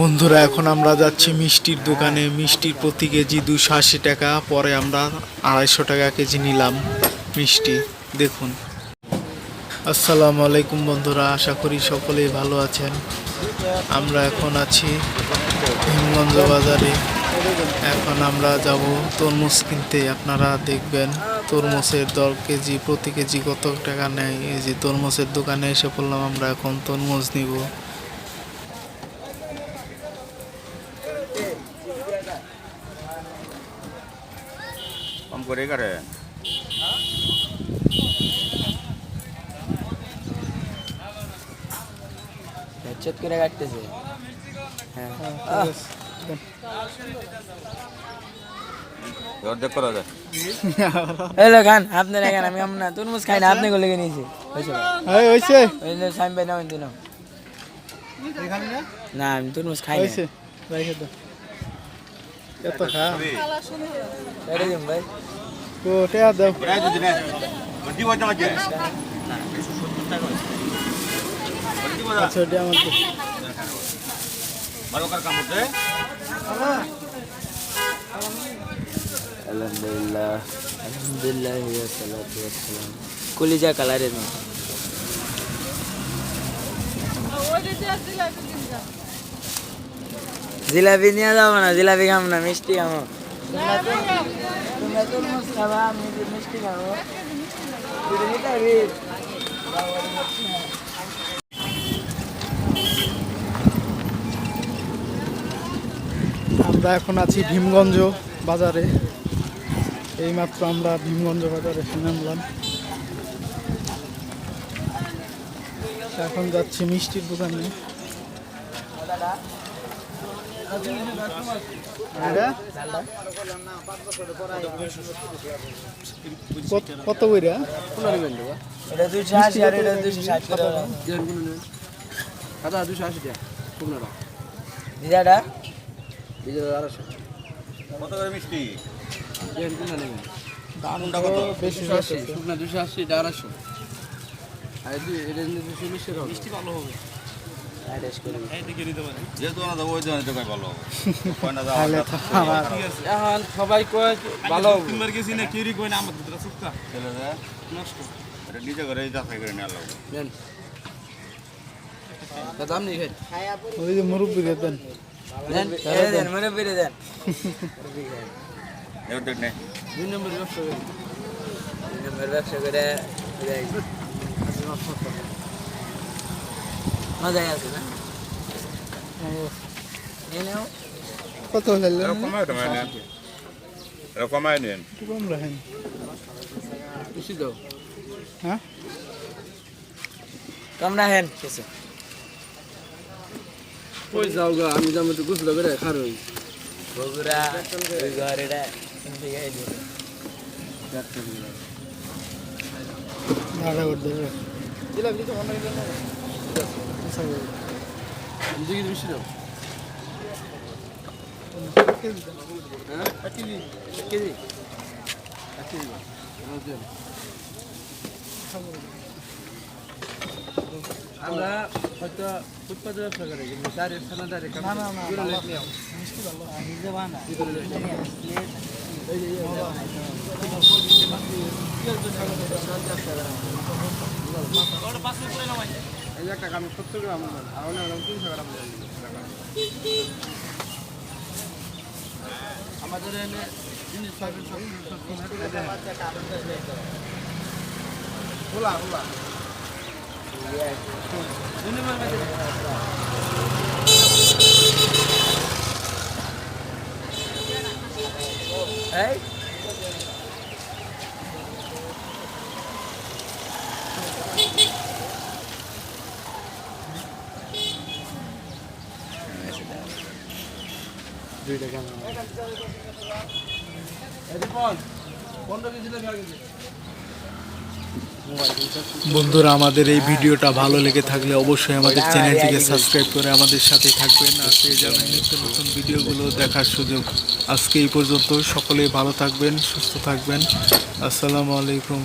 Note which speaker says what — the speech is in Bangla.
Speaker 1: বন্ধুরা, এখন আমরা যাচ্ছি মিষ্টির দোকানে। মিষ্টির প্রতি কেজি দুশো আশি টাকা, পরে আমরা আড়াইশো টাকা কেজি নিলাম মিষ্টি। দেখুন। আসসালামু আলাইকুম বন্ধুরা, আশা করি সকলেই ভালো আছেন। আমরা এখন আছি ভীমগঞ্জ বাজারে। এখন আমরা যাব তরমুজ কিনতে। আপনারা দেখবেন, তরমুজের দর কেজি প্রতি কেজি কত টাকা নেয়। এই যে তরমুজের দোকানে এসে পড়লাম, আমরা এখন তরমুজ নিব।
Speaker 2: কম করে করে
Speaker 3: হেডশট করে কাটতেছে হ্যাঁ
Speaker 2: অর্ধেক করা যায়
Speaker 3: হ্যালো খান আপনার এখানে আমি আমরা তরমুজ খাই না আপনি গলে নিয়েছি
Speaker 1: এই হয়েছে
Speaker 3: ওই যে সাইম ভাই নাও দিন না আমি তরমুজ খাই না
Speaker 1: হয়েছে রেখে দাও এত খা
Speaker 3: ভাই।
Speaker 1: ও টেয়া দাও।
Speaker 2: প্রায় দুদিন দিব তোমাকে
Speaker 1: আচ্ছা। ওটা আমার
Speaker 2: ভালো করে কাম করতে।
Speaker 3: আলহামদুলিল্লাহ। আলহামদুলিল্লাহ সালাতু ওয়াসসালাম কলিজা কালারের মতো জিলাপি নিয়ে যাব না, জিলাপি খাব না, মিষ্টি খাব। মিষ্টি খাব
Speaker 1: আমরা এখন আছি ভীমগঞ্জ বাজারে। এইমাত্র আমরা ভীমগঞ্জ বাজারে নামলাম। এখন যাচ্ছি মিষ্টির দোকানে। কত- বইরা
Speaker 3: এটা দুইশো আশি আর এটা দুইশো ষাট
Speaker 4: দাদা দুশো আশি টাকা পনেরো
Speaker 3: দিদাটা
Speaker 2: কত? করে মিষ্টি
Speaker 4: নেবেন
Speaker 1: দাম
Speaker 2: কোনটা কত?
Speaker 4: দুশো আশি শুকনা দুশো আশি এটা আড়াইশো। আর এটা দুশো মিষ্টি ভালো হবে।
Speaker 2: না জন্য তো কই ভালো কয় না
Speaker 1: আমার
Speaker 4: এখন সবাই কয় হবে
Speaker 2: ছেলে দে এটা নিজে করে যাচাই করে নেওয়া লাগবে
Speaker 4: দাম নেই
Speaker 1: ওই যে মুরব্বী দেন
Speaker 3: দেন মনে দেন
Speaker 2: নে
Speaker 4: দুই নম্বর ব্যবসা করি
Speaker 3: দুই নম্বর ব্যবসা করে। মজাই আছে না
Speaker 1: কত হলে
Speaker 2: কমায় কমায় নেন কমায় নেন
Speaker 1: কম রাখেন
Speaker 4: বেশি দাও
Speaker 1: হ্যাঁ
Speaker 3: কম রাখেন কিছু
Speaker 4: কই যাও গা আমি যাব তো গুছলো করে খার হই
Speaker 3: বগুড়া ওই ঘর এটা কিনতে গিয়ে দিল
Speaker 1: ভাড়া করে দেবে
Speaker 4: দিকে বেশি দাও হ্যাঁ এক কেজি এক কেজি এক কেজি দাও। আমার দেন। আমরা হয়তো ফুটপাতে ব্যবসা করি কিন্তু ডাইরেক্ট খানা ডাইরেক্ট
Speaker 1: না না না
Speaker 3: নিজে বানা
Speaker 4: ভিতরে লেট নিয়ে এই যে এই। একটা গ্রাম সত্তর গ্রাম আর অন্য গ্রাম তিনশো গ্রাম। আমাদের এনে জিনিস সব খোলা দুই
Speaker 1: দুইটা বন্ধুরা আমাদের এই ভিডিওটা ভালো লেগে থাকলে অবশ্যই আমাদের চ্যানেলটিকে সাবস্ক্রাইব করে আমাদের সাথে থাকবেন আর পেয়ে যাবেন নিত্য নতুন ভিডিওগুলো দেখার সুযোগ। আজকে এই পর্যন্ত সকলেই ভালো থাকবেন সুস্থ থাকবেন। আসসালামু আলাইকুম।